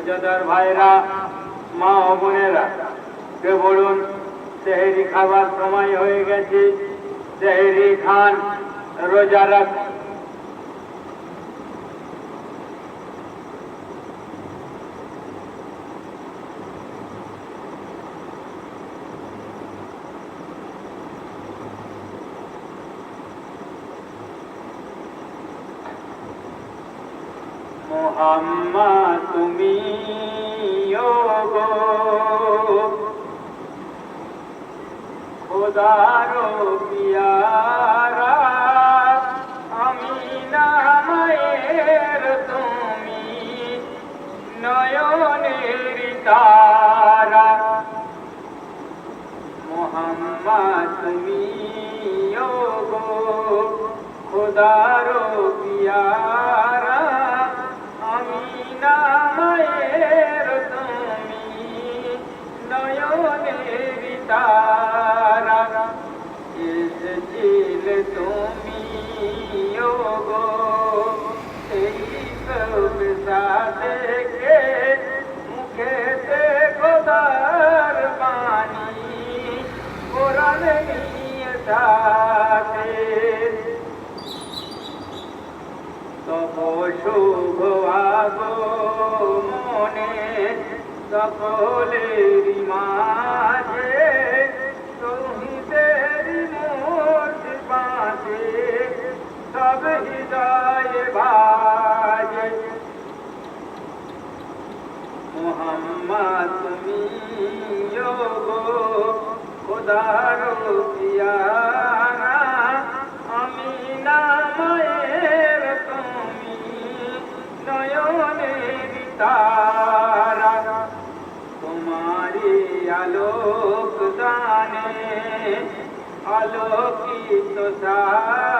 রোজাদার ভাইরা, মা ও বোনেরা, কে বলুন সেহেরি খাবার সময় হয়ে গেছে। সেহেরি খান, রোজা রাখ। মোহাম্মা খোদারো পিয়ারা, আমি নামের তুমি নয়নের তারা। মোহাম্মা তুমি গো খোদারো পিয়ারা, আমি নামের তুমি নয়নের তারা। এসেছিল তুমি গো এই সব সাথে মুখেতে খোদার বাণী? কোরআন নিয়ে সাথে তব শুভ আগো মনে সকলের মাঝে সব হৃদয় বাজে। মোহাম্মদ তুমি খোদার পিয়ারা। আমি নামের তুমি নয়নের তারা তোমারি আলোক দানে আলোকিত সারা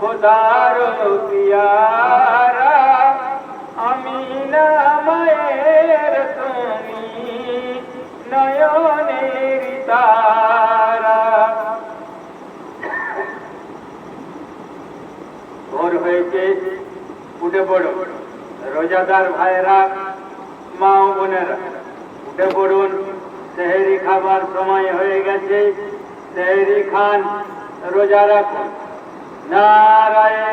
খোদার পিয়ারা আমি নামের তুমি নয়নের তারা। ভোর হয়েছে, উঠে পড়ো। রোজাদার ভাইরা মা বোনেরা, উঠে পড়ুন। সেহেরি খাবার সময় হয়ে গেছে। সেহেরি খান রোজা রাখুন। নারায়ে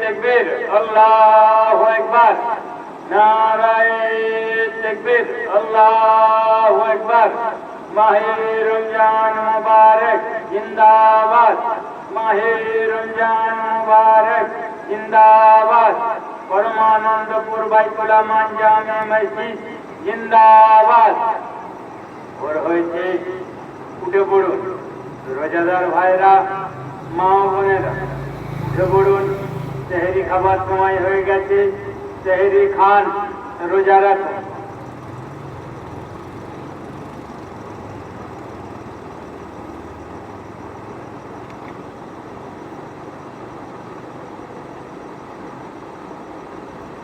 তেকবীর, আল্লাহু আকবার। নারায়ে তেকবীর, আল্লাহু আকবার। মাহে রমজান মুবারক, জিন্দাবাদ। মাহে রমজান মুবারক, জিন্দাবাদ। পরমানন্দপুর বাইকুলা জামে মসজিদ, জিন্দাবাদ। ওর হয়েছে, উঠে পড়ুন। রোজাদার ভাইরা মা বোনেরা উঠে পড়ুন সেহেরি খাবার সময় হয়ে গেছে। সেহেরি খান রোজা রাখুন